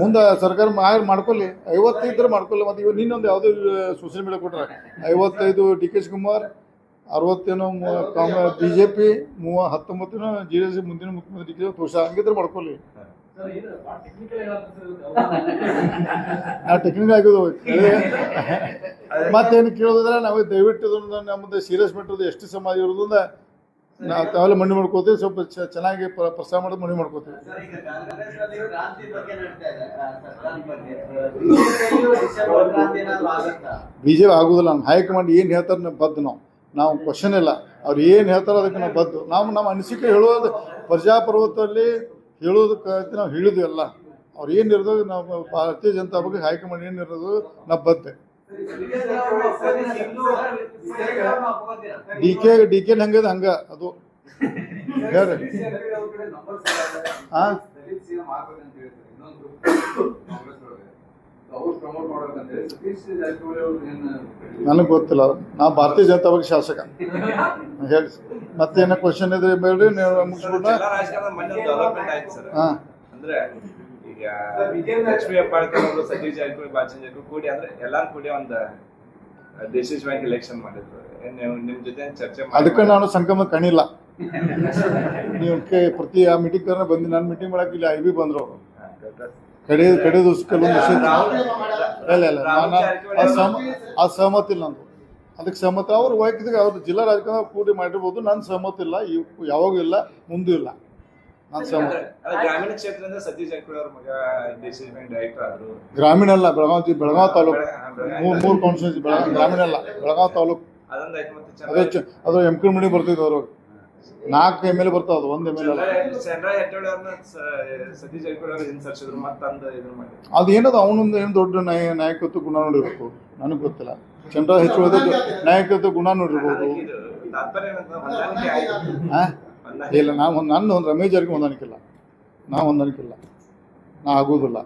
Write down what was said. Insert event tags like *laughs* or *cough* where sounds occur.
ಮುಂದೆ ಸರ್ಕಾರ ಆಯ್ರು ಮಾಡ್ಕೊಳ್ಳಿ. ಐವತ್ತೈದರ ಮಾಡ್ಕೊಳ್ಳಿ. ಮತ್ತು ಇವಾಗ ನಿನ್ನೊಂದು ಯಾವುದೋ ಸೋಷಿಯಲ್ ಮೀಡಿಯಾ ಕೊಟ್ರೆ ಐವತ್ತೈದು ಡಿ ಕೆ ಶಿವಕುಮಾರ್ ಅರವತ್ತೇನೋ ಕಾಂಗ್ರೆಸ್ ಬಿ ಜೆ ಪಿ ಮೂವ ಹತ್ತೊಂಬತ್ತೇನೋ ಜೆ ಡಿ ಎಸ್ ಮುಂದಿನ ಮುಖ್ಯಮಂತ್ರಿ ಡಿ ಕೆ ತೋರ್ಸ ಹಂಗಿದ್ರೆ ಮಾಡ್ಕೊಳ್ಳಿ. ನಾವು ಟೆಕ್ನಿಕ್ ಆಗಿದ್ದು ಮತ್ತೇನು ಕೇಳೋದಂದ್ರೆ ನಾವು ದಯವಿಟ್ಟು ನಮ್ಮದು ಸೀರಿಯಸ್ ಮೆಟ್ರದ್ದು ಎಷ್ಟು ಸಮಾಜ ಇರೋದ್ರಿಂದ ನಾವು ತಾವೆಲ್ಲ ಮಣ್ಣು ಮಾಡ್ಕೋತೀವಿ ಸ್ವಲ್ಪ ಚೆನ್ನಾಗಿ ಪ್ರ- ಪ್ರಸಾರ ಮಾಡೋದು ಮಣ್ಣು ಮಾಡ್ಕೋತೀವಿ ಬಿ ಜೆ ಪಿ ಆಗೋದಿಲ್ಲ. ನಮ್ಮ ಹೈಕಮಾಂಡ್ ಏನು ಹೇಳ್ತಾರೆ ನಾವು ಬದ್ದು ನಾವು. ನಾವು ಕ್ವಶನ್ ಇಲ್ಲ. ಅವ್ರು ಏನು ಹೇಳ್ತಾರೋ ಅದಕ್ಕೆ ನಾವು ಬದ್ದು. ನಾವು ನಮ್ಮ ಅನಿಸಿಕೆ ಹೇಳೋದು ಪ್ರಜಾಪ್ರಭುತ್ವದಲ್ಲಿ ಹೇಳೋದಕ್ಕೆ ನಾವು ಹೇಳಿದ್ವಿ ಎಲ್ಲ ಅವ್ರು ಏನು ಇರೋದು ನಾವು ಭಾರತೀಯ ಜನತಾ ಬಗ್ಗೆ ಹೈಕಮಾಂಡ್ ಏನು ಇರೋದು ನಾವು ಬದ್ದೆ. ಡಿ ಕೆ ಡಿ ಕೆ ಹಂಗದ ಹಂಗ ಅದು. ಹೇಳ್ರಿ. ಹಾ ನನಗೆ ಗೊತ್ತಿಲ್ಲ. ನಾ ಭಾರತೀಯ ಜನತಾ ಪಕ್ಷ ಶಾಸಕ. ಹೇಳಿ ಮತ್ತೇನ ಕ್ವಶನ್ ಇದ್ರೆ ಬೇಡ್ರಿ ನೀವು ಮುಗಿಸ್ಬಿಟ್ಟ ಎಲ್ಲ ಒಂದು ಡೆವಲಪ್ಮೆಂಟ್ ಆಯ್ತು ಸರ್. ಹಾ. ಅಂದ್ರೆ ಈಗ ಲಕ್ಷ್ಮೀ ಹೆಬ್ಬಾಳ್ಕರ್ ಅವರು ಸತೀಶ್ ಜಾರಕಿಹೊಳಿ ಬಾಚನ್ ಜಾರಕಿಹೊಳಿ ಕೂಡಿ ಅಂದ್ರೆ ಎಲ್ಲಾರು ಕೂಡಿ ಒಂದು ಎಲೆಕ್ಷನ್ ಮಾಡಿದ್ರು ಏನ್ ನೀವು ನಿಮ್ ಜೊತೆ ಚರ್ಚೆ ಅದಕ್ಕೆ ನಾನು ಸಂಗಮ ಕಣಿಲ್ಲ *laughs* ನೀವು ಪ್ರತಿ ಆ ಮೀಟಿಂಗ್ ಕರ್ನ ಬಂದು ನಾನು ಮೀಟಿಂಗ್ ಮಾಡಕ್ಕೆ ಇಲ್ಲಿ ಐ ಬಿ ಬಂದ್ರು. ಅವ್ರು. ಕಡೆ ಕೆಲವೊಂದು ರಾಹುಲ್- ಇಲ್ಲ ಇಲ್ಲ ನಾನು ಆ ಸಹಮ ಆ ಸಹಮತ ಇಲ್ಲ ನಂದು. ಅದಕ್ಕೆ ಸಹಮತ ಅವ್ರು ವೈಯಕ್ತಿಕ ಅವ್ರು ಜಿಲ್ಲಾ ರಾಜಕಾರಣ ಕೂಡಿ ಮಾಡಿರ್ಬೋದು. ನನ್ನ ಸಹಮತ ಇಲ್ಲ ಇವ್- ಯಾವಾಗೂ ಇಲ್ಲ. ಮುಂದೂ ಇಲ್ಲ. ಗ್ರಾಮೀಣ ಕ್ಷೇತ್ರದಿಂದ ಸತೀಶ್ ಜಾರಕಿಹೊಳಿ ಅವ್ರ ಮಗ ಡಿಸಿಷನ್ ಡೈರೆಕ್ಟರ್ ಆದ್ರು. ಗ್ರಾಮೀಣ ಅಲ್ಲ ಬೆಳಗಾವ್ ಜಿ- ಬೆಳಗಾವಿ ತಾಲೂಕು ಮೂರ್ ಮೂರು ಕಾನ್ಸ್ಟಿಟ್ಯೂನ್ಸಿ ಗ್ರಾಮೀಣ ಅಲ್ಲ ಬೆಳಗಾವಿ ತಾಲೂಕು. ಅದೇ ಅದು ಎಂ ಕೆ ಮಣಿ ಬರ್ತಿದ್ದು ಅವರು. ನಾಲ್ಕು ಎಂ ಎಲ್ ಎ ಬರ್ತಾವ ಅದು ಒಂದು ಎಂ ಎಲ್ ಅದು ಏನದ ಅವನೊಂದು ಏನು ದೊಡ್ಡ ನಾಯ ನಾಯಕತ್ವ ಗುಣ ನೋಡಿರ್ಬೇಕು. ನನಗೆ ಗೊತ್ತಿಲ್ಲ. ಚಂದ್ರ ಹೆಚ್ಚು ನಾಯಕತ್ವ ಗುಣ ನೋಡಿರ್ಬೋದು. ಅದಕ್ಕೆ ಇದು ತಾತ್ಪರ್ಯ ಏನಂತ ಹೊಂದಾಣಿಕೆ ಆಯ್ತು ಹಾ ಹೊಂದಾಣಿಕೆ ಇಲ್ಲ ನಾವು ನನ್ನ ಒಂದು ರಮೇಶ್ ಜಾರಕಿಹೊಳಿ ಹೊಂದಾಣಿಕಿಲ್ಲ ನಾ ಹೊಂದಾಣಿಕಿಲ್ಲ ನಾ ಆಗೋದಿಲ್ಲ